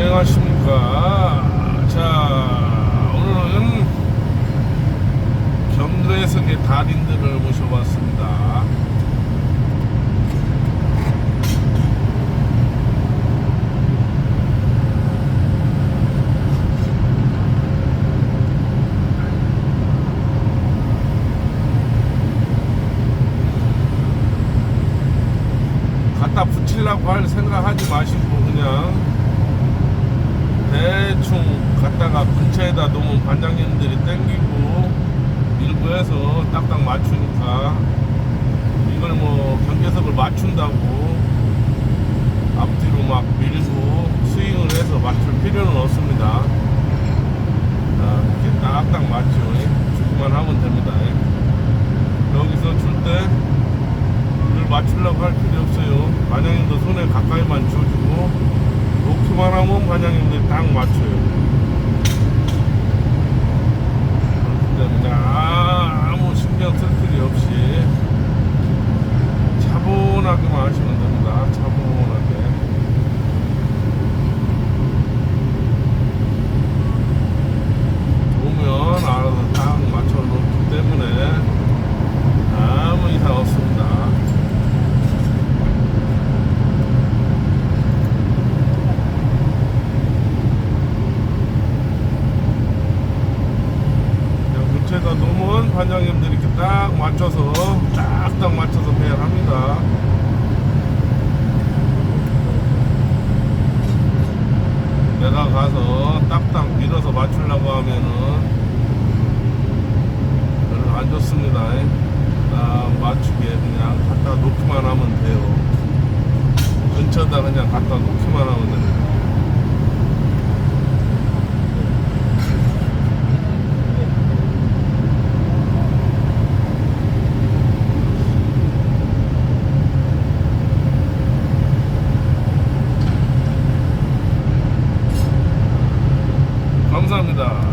안녕하십니까. 자, 오늘은 경주에서의 달인들을 모셔봤습니다. 갖다 붙이려고 할 생각하지 마시고 그냥 대충 갖다가 근처에다 놓으면 반장님들이 땡기고 밀고 해서 딱딱 맞추니까 이걸 뭐 경계석을 맞춘다고 앞뒤로 막 밀고 스윙을 해서 맞출 필요는 없습니다. 자, 이렇게 딱딱 맞죠. 주기만 하면 됩니다. 여기서 줄 때 이걸 맞추려고 할 필요 없어요. 반장님도 손에 가까이만 줘주고 놓기만 하면 반장님들이 딱 맞춰요. 옆에다 놓으면 반장님들이 이렇게 딱 맞춰서 딱딱 맞춰서 배열합니다. 내가 가서 딱딱 밀어서 맞추려고 하면은 별로 안 좋습니다. 딱 맞추게 그냥 갖다 놓기만 하면 돼요. 근처다 그냥 갖다 놓기만 하면 돼요 the